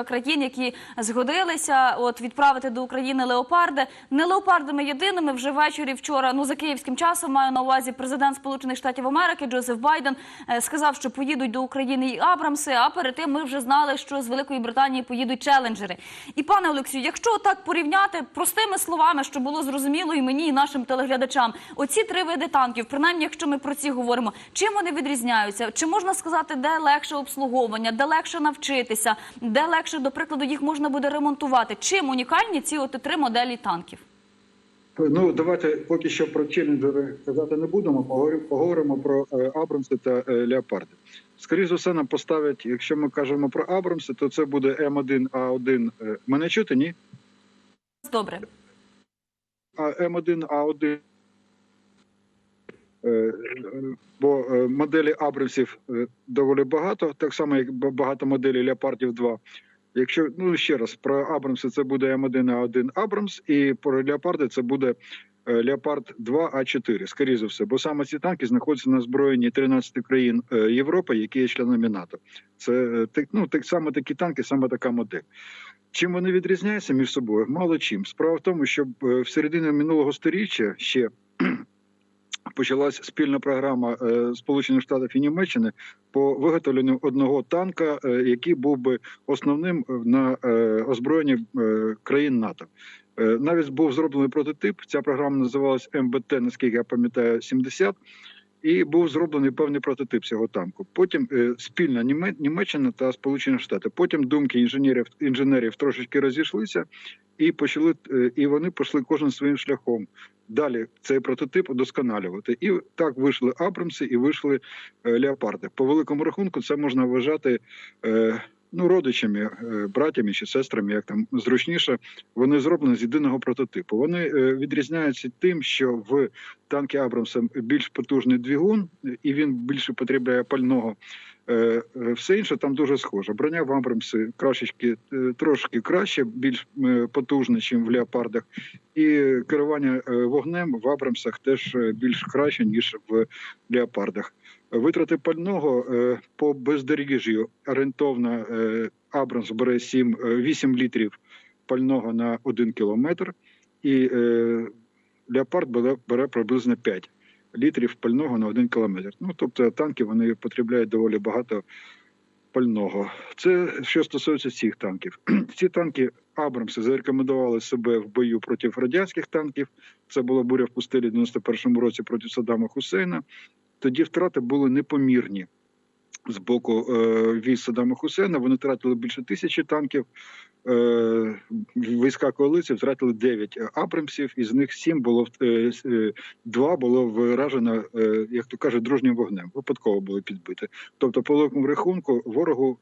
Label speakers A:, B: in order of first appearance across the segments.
A: країн, які згодилися от відправити до України леопарди. Не леопардами єдиними вже ввечері вчора. Ну за київським часом маю на увазі президент Сполучених Штатів Америки Джозеф Байден е, сказав, що поїдуть до України і Абрамси. А перед тим ми вже знали, що з Великої Британії поїдуть челенджери. І пане Олексію, якщо так порівняти простими словами, що було зрозуміло і мені, і нашим телеглядачам, оці три види танків, принаймні, якщо ми про ці говоримо, чим вони відрізняються? Чи можна сказати, де легше обслуговування, де легше навчитися, де легше, до прикладу, їх можна буде ремонтувати? Чим унікальні ці от три моделі танків?
B: Ну давайте поки що про челенджери казати не будемо. Поговоримо, про е, Абрамси та е, Леопарди. Скоріше за все, нам поставлять, якщо ми кажемо про Абрамси, то це буде М1А1. Е, Мене чути? Ні?
A: Добре.
B: А М1А1. е, е, Бо моделі Абрамсів доволі багато, так само як багато моделей Леопардів 2. Якщо ну ще раз про Абрамси, це буде М1А1 Абрамс, і про Леопарди це буде е, Леопард 2 А4, скоріше за все, бо саме ці танки знаходяться на зброєнні 13 країн е, Європи, які є членами НАТО. Це е, ну, так саме такі танки, саме така модель. Чим вони відрізняються між собою? Мало чим. Справа в тому, що в середині минулого сторіччя ще почалась спільна програма е, Сполучених Штатів і Німеччини по виготовленню одного танка, е, який був би основним на е, озброєнні країн НАТО. Навіть був зроблений прототип. Ця програма називалась МБТ, наскільки я пам'ятаю, 70. І був зроблений певний прототип цього танку. Потім е, спільна Німе- Німеччина та Сполучені Штати. Потім думки інженерів інженерів трошечки розійшлися, і почали е, і вони пішли кожен своїм шляхом. Далі цей прототип удосконалювати. І так вийшли Абрамси і вийшли е, Леопарди. По великому рахунку, це можна вважати. Е, Ну, родичами, е, братями чи сестрами, як там зручніше, вони зроблені з єдиного прототипу. Вони відрізняються тим, що в танки Абрамса більш потужний двигун, і він більше потребує пального. Е, е, Все інше там дуже схоже. Броня в Абрамсі крашечки е, трошки краще, більш е, потужна, ніж в леопардах. І керування вогнем в Абрамсах теж більш краще, ніж в леопардах. Витрати пального по бездоріжжю орієнтовно Абрамс бере 7, е, 8 літрів пального на 1 кілометр, і леопард бере приблизно 5 літрів пального на 1 кілометр. Ну тобто танки вони потребляють доволі багато пального. Це що стосується цих танків. Ці танки Абрамси зарекомендували себе в бою проти радянських танків. Це була буря в пустелі в 91-му році проти Саддама Хусейна. Тоді втрати були непомірні. З боку е, військ Саддама Хусейна вони втратили більше тисячі танків. Е, війська коаліції втратили 9 Абрамсів, із них 7 було е, е, 2 було вражено, е, як то кажуть, дружнім вогнем. Випадково були підбиті. Тобто, по великому рахунку, ворогу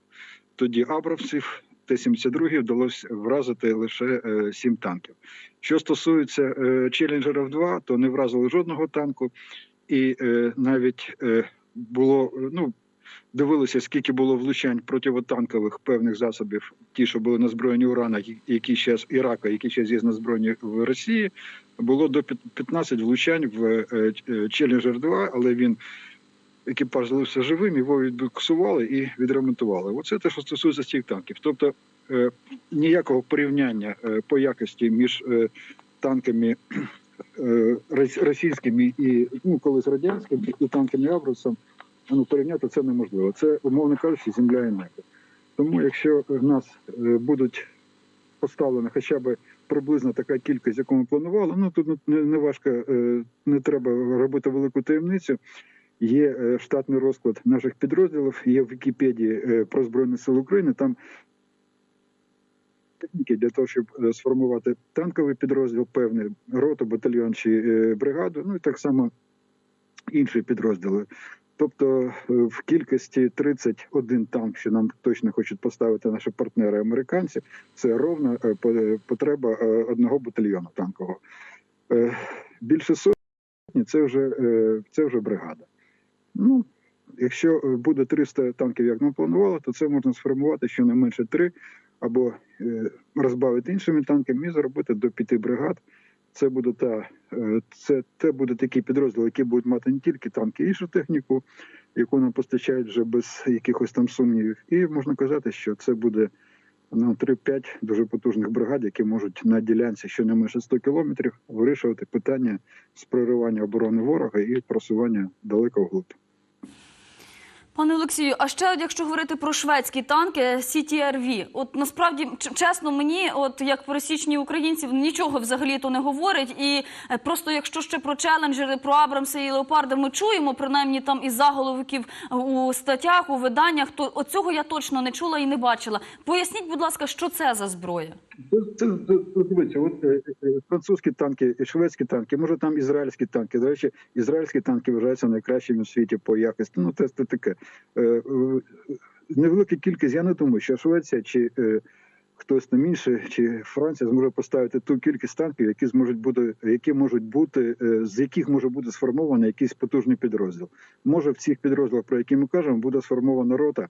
B: тоді Абрамсів Т-72 вдалося вразити лише е, 7 танків. Що стосується е, Челленджерів 2, то не вразили жодного танку, і е, навіть е, було е, ну. Дивилися, скільки було влучань противотанкових певних засобів, ті, що були на збройні Урана, які зараз Ірака, які зараз є на збройні в Росії. Було до 15 влучань в е, е, Челленджер 2, але він екіпаж залишився живим, його відбуксували і відремонтували. Оце те, що стосується цих танків. Тобто е, ніякого порівняння по якості між танками е, російськими і ну, колись радянськими і танками Абрусом ну, порівняти це неможливо. Це, умовно кажучи, земля і небо. Тому, якщо в нас е, будуть поставлена хоча б приблизно така кількість, яку ми планували, ну тут не, важко, е, не треба робити велику таємницю. Є е, штатний розклад наших підрозділів, є в Вікіпедії про Збройні Сили України. Там техніки для того, щоб сформувати танковий підрозділ, певний роту, батальйон чи бригаду, ну і так само інші підрозділи. Тобто е, в кількості 31 танк, що нам точно хочуть поставити наші партнери американці, це ровно е, потреба е, одного батальйону танкового. Більше сотні це вже це вже бригада. Ну, якщо буде 300 танків, як нам планували, то це можна сформувати щонайменше 3 або розбавити іншими танками і зробити до 5 бригад. Це буде та е, це, це буде такий підрозділ, який будуть мати не тільки танки, іншу техніку, яку нам постачають вже без якихось там сумнівів. І можна казати, що це буде ну, 3-5 дуже потужних бригад, які можуть на ділянці щонайменше 100 кілометрів вирішувати питання з проривання оборони ворога і просування далеко вглиб.
A: Пане Олексію, а ще от якщо говорити про шведські танки CTRV, от насправді чесно мені, от як пересічні українці, нічого взагалі то не говорить. І е, просто якщо ще про челенджери, про Абрамси і Леопарди ми чуємо, принаймні там із заголовків у статтях, у виданнях, то от цього я точно не чула і не бачила. Поясніть, будь ласка, що це за зброя?
B: Це, це, це, дивіться, от е, е, французькі танки, шведські танки, може там ізраїльські танки. До речі, ізраїльські танки вважаються найкращими у світі по якості. Ну, це, це таке. Е, невелика кількість, я не думаю, що Швеція чи хтось там інший, чи Франція зможе поставити ту кількість танків, які зможуть бути, які можуть бути, з яких може бути сформований якийсь потужний підрозділ. Може в цих підрозділах, про які ми кажемо, буде сформована рота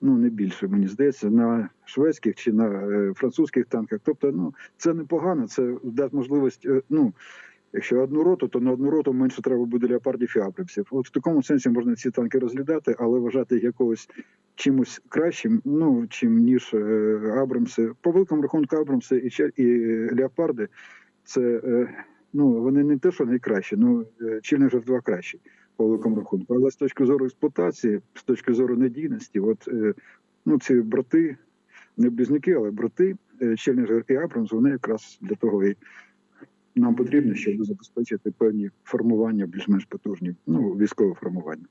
B: ну не більше, мені здається, на шведських чи на е, французьких танках. Тобто, ну це непогано, це дасть можливість. е, ну якщо одну роту, то на одну роту менше треба буде леопардів і абрамсів. От в такому сенсі можна ці танки розглядати, але вважати їх якогось чимось кращим, ну чим ніж е, Абрамси. По великому рахунку Абрамси і і леопарди, це ну вони не те, що найкращі, ну е, Челленджер 2 кращий по великому рахунку. Але з точки зору експлуатації, з точки зору надійності, от е, ну ці брати, не близнюки, але брати, е, Челленджер і Абрамс, вони якраз для того і нам потрібно, щоб забезпечити певні формування, більш-менш потужні, ну військове формування.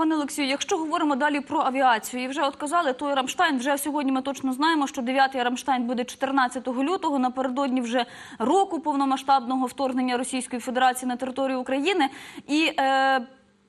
A: Пане Олексію, якщо говоримо далі про авіацію, і вже от казали, той Рамштайн, вже сьогодні ми точно знаємо, що 9-й Рамштайн буде 14 лютого, напередодні вже року повномасштабного вторгнення Російської Федерації на територію України. І е,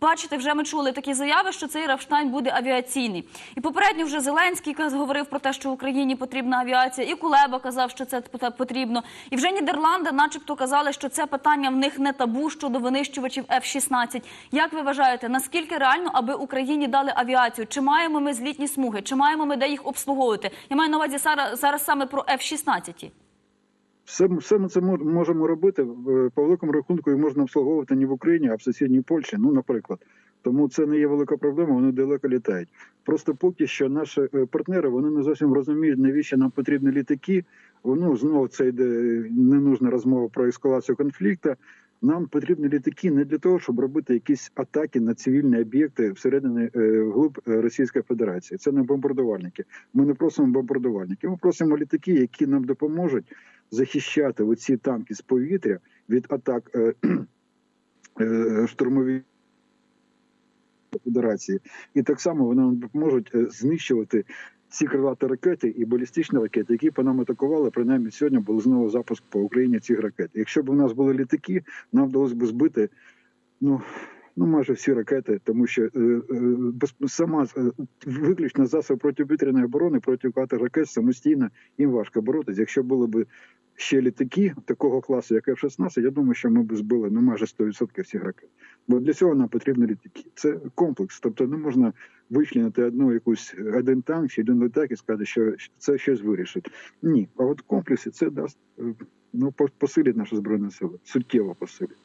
A: бачите, вже ми чули такі заяви, що цей Рамштайн буде авіаційний. І попередньо вже Зеленський говорив про те, що Україні потрібна авіація, і Кулеба казав, що це потрібно. І вже Нідерланди, начебто, казали, що це питання в них не табу щодо винищувачів F-16. Як ви вважаєте, наскільки реально, аби Україні дали авіацію? Чи маємо ми злітні смуги? Чи маємо ми де їх обслуговувати? Я маю на увазі зараз саме про F-16.
B: Все, все ми це мож- можемо робити. По великому рахунку і можна обслуговувати не в Україні, а в сусідній Польщі, ну, наприклад. Тому це не є велика проблема, вони далеко літають. Просто поки що наші е, партнери вони не зовсім розуміють, навіщо нам потрібні літаки. Ну, знову це йде ненужна розмова про ескалацію конфлікту. Нам потрібні літаки не для того, щоб робити якісь атаки на цивільні об'єкти всередині е, глиб е, Російської Федерації. Це не бомбардувальники. Ми не просимо бомбардувальників. Ми просимо літаки, які нам допоможуть захищати оці танки з повітря від атак е, е, штурмові Федерації, і так само вони нам допоможуть е, знищувати ці крилаті ракети і балістичні ракети, які по нам атакували. Принаймні сьогодні був знову запуск по Україні цих ракет. Якщо б у нас були літаки, нам вдалося б збити ну. Ну, майже всі ракети, тому що е, е, сама е, виключно засоб протиповітряної оборони проти ракет самостійно їм важко боротися. Якщо були б ще літаки такого класу, як F-16, я думаю, що ми б збили ну, майже 100% всіх ракет. Бо для цього нам потрібні літаки. Це комплекс. Тобто не можна вичленити одну якусь один танк чи один літак і сказати, що це щось вирішить. Ні, а от в комплексі це дасть ну по- посилить наші збройні сили, суттєво посилить.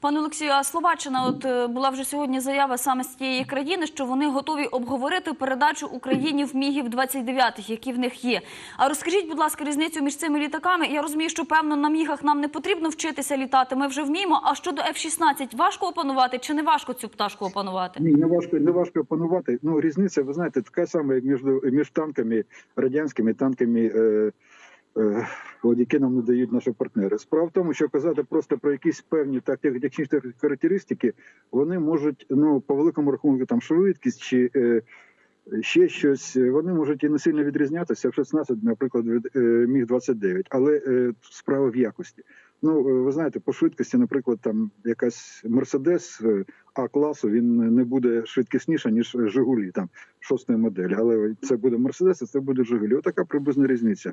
A: Пане Олексію, а Словаччина, от е, була вже сьогодні заява саме з тієї країни, що вони готові обговорити передачу Україні в мігів 29 які в них є. А розкажіть, будь ласка, різницю між цими літаками. Я розумію, що певно на мігах нам не потрібно вчитися літати. Ми вже вміємо. А щодо F-16, важко опанувати чи не важко цю пташку опанувати?
B: Ні, не важко, не важко опанувати. Ну різниця, ви знаєте, така сама, як між, між танками радянськими танками. Е, які нам надають наші партнери. Справа в тому, що казати просто про якісь певні так технічні характеристики, вони можуть ну по великому рахунку там швидкість чи е, ще щось, е, вони можуть і не сильно відрізнятися. В 16, наприклад, від е, міг 29 але е, справа в якості. Ну е, ви знаєте, по швидкості, наприклад, там якась Мерседес е, А класу він не буде швидкісніша ніж Жигулі, там шостої моделі. Але це буде Мерседес, а це буде Жигулі. Отака приблизна різниця.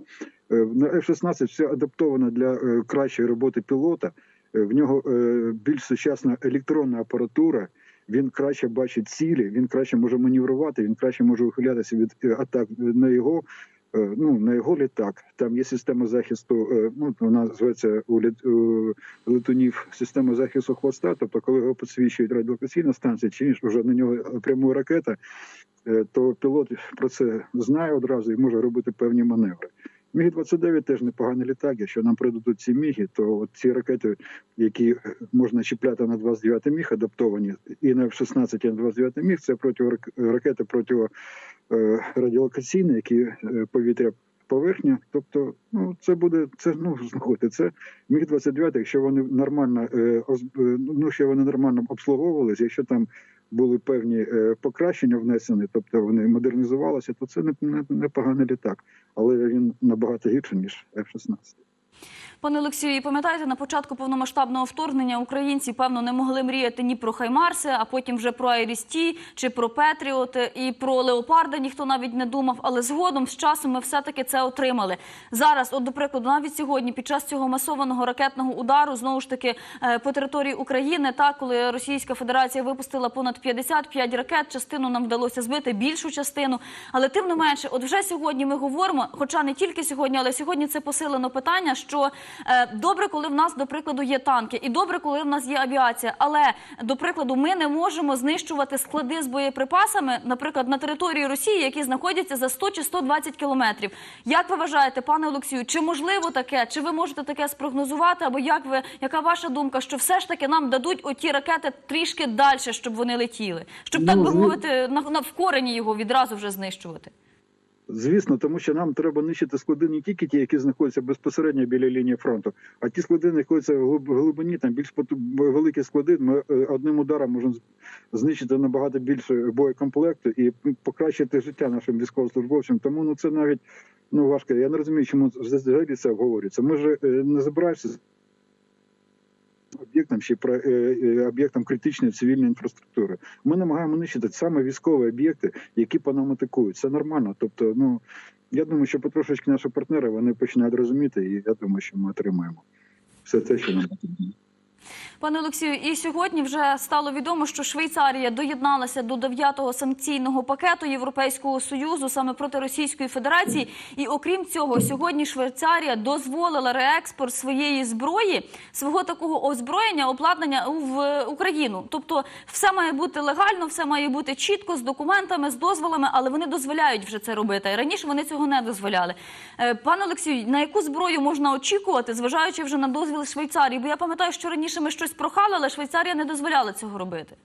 B: Е, На F-16 все адаптовано для кращої роботи пілота. В нього більш сучасна електронна апаратура. Він краще бачить цілі, він краще може маневрувати, він краще може ухилятися від атак на його ну на його літак. Там є система захисту. е, Ну вона називається у летунів система захисту хвоста. Тобто, коли його підсвічують радіолокаційна станція, чи вже на нього прямує ракета, е, то пілот про це знає одразу і може робити певні маневри. Міг 29 теж непоганий літак. Якщо нам придадуть ці міги, то от ці ракети, які е, можна чіпляти на 29 міг, адаптовані і на F-16, і на 29 міг, це проти ракети проти е, радіолокаційні, які е, повітря поверхня. Тобто, ну це буде це. Ну слухайте, це міг 29 якщо вони нормально е, е, ну що вони нормально обслуговувалися, якщо там були певні е, покращення внесені, тобто вони модернізувалися, то це не, не, непоганий літак, але він набагато гірший ніж F-16.
A: Пане Олексію, і пам'ятаєте, на початку повномасштабного вторгнення українці певно не могли мріяти ні про Хаймарси, а потім вже про Айрісті чи про Петріот і про Леопарда ніхто навіть не думав. Але згодом з часом ми все-таки це отримали. Зараз, от до прикладу, навіть сьогодні, під час цього масованого ракетного удару, знову ж таки е, по території України, так коли Російська Федерація випустила понад 55 ракет, частину нам вдалося збити, більшу частину. Але тим не менше, от вже сьогодні ми говоримо, хоча не тільки сьогодні, але сьогодні це посилено питання, що добре, коли в нас, до прикладу, є танки, і добре, коли в нас є авіація. Але до прикладу, ми не можемо знищувати склади з боєприпасами, наприклад, на території Росії, які знаходяться за 100 чи 120 кілометрів. Як ви вважаєте, пане Олексію, чи можливо таке? Чи ви можете таке спрогнозувати? Або як ви яка ваша думка, що все ж таки нам дадуть оті ракети трішки далі, щоб вони летіли, щоб так
B: Ну,
A: би мовити, на, на в корені його відразу вже знищувати?
B: Звісно, тому що нам треба нищити склади не тільки ті, які знаходяться безпосередньо біля лінії фронту, а ті склади знаходяться в глиб- глибині, там більш великі склади. Ми е, одним ударом можемо знищити набагато більше боєкомплекту і покращити життя нашим військовослужбовцям. Тому ну це навіть ну важко. Я не розумію, чому взагалі це обговорюється. Ми ж е, не забираємося з об'єктом ще про е, е, критичної цивільної інфраструктури. Ми намагаємо нищити саме військові об'єкти, які по нам атакують. Це нормально. Тобто, ну я думаю, що потрошечки наші партнери вони починають розуміти, і я думаю, що ми отримаємо все те, що нам потрібно.
A: Пане Олексію, і сьогодні вже стало відомо, що Швейцарія доєдналася до дев'ятого санкційного пакету Європейського союзу саме проти Російської Федерації. І окрім цього, сьогодні Швейцарія дозволила реекспорт своєї зброї, свого такого озброєння, обладнання в Україну. Тобто, все має бути легально, все має бути чітко з документами, з дозволами, але вони дозволяють вже це робити. Раніше вони цього не дозволяли. Е, Пане Олексію, на яку зброю можна очікувати, зважаючи вже на дозвіл Швейцарії? Бо я пам'ятаю, що раніше ми щось прохали, але Швейцарія не дозволяла цього робити.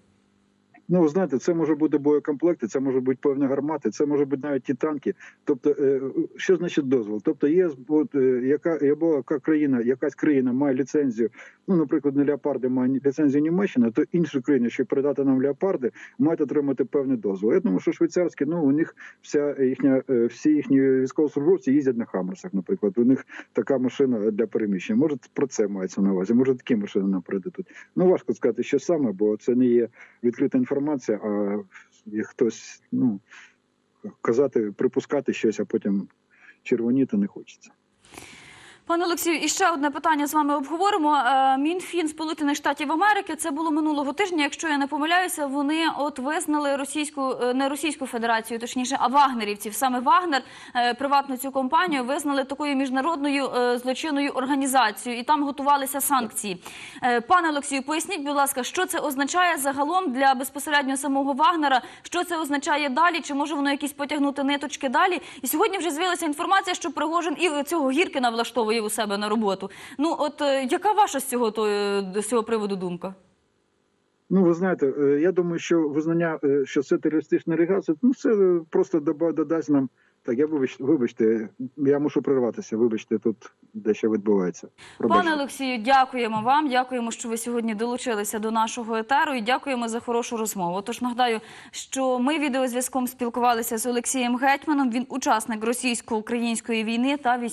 B: Ну, знаєте, це може бути боєкомплекти, це може бути певні гармати, це може бути навіть ті танки. Тобто, е, що значить дозвол? Тобто, є от, е, яка або яка країна, якась країна має ліцензію. Ну, наприклад, на леопарди має ліцензію Німеччина, то інші країни, щоб передати нам леопарди, мають отримати певний дозвол. Я думаю, що швейцарські, ну у них вся їхня е, всі їхні військовослужбовці їздять на хамерсах. Наприклад, у них така машина для переміщення. Може, про це мається на увазі. Може, такі машини нам передадуть. Ну важко сказати, що саме, бо це не є відкрита інформація, а є хтось ну казати, припускати щось, а потім червоніти не хочеться.
A: Пане Олексію, і ще одне питання з вами обговоримо. Е, Мінфін Сполучених Штатів Америки це було минулого тижня. Якщо я не помиляюся, вони от визнали російську е, не Російську Федерацію, точніше, а вагнерівців. Саме Вагнер, е, приватну цю компанію, визнали такою міжнародною злочинною організацією, і там готувалися санкції. Пане Олексію, поясніть, будь ласка, що це означає загалом для безпосередньо самого Вагнера? Що це означає далі? Чи може воно якісь потягнути ниточки далі? І сьогодні вже з'явилася інформація, що Пригожин і цього Гіркіна влаштовує у себе на роботу. Ну, от е, яка ваша з цього то, е, з цього приводу думка?
B: Ну, ви знаєте, е, я думаю, що визнання, що це терористична організація, ну це просто додасть нам. Так, я вибач, вибачте, я мушу прерватися. Вибачте, тут дещо відбувається. Пробачте.
A: Пане Олексію, дякуємо вам. Дякуємо, що ви сьогодні долучилися до нашого етеру і дякуємо за хорошу розмову. Тож нагадаю, що ми відеозв'язком спілкувалися з Олексієм Гетьманом. Він учасник російсько-української війни та військовий.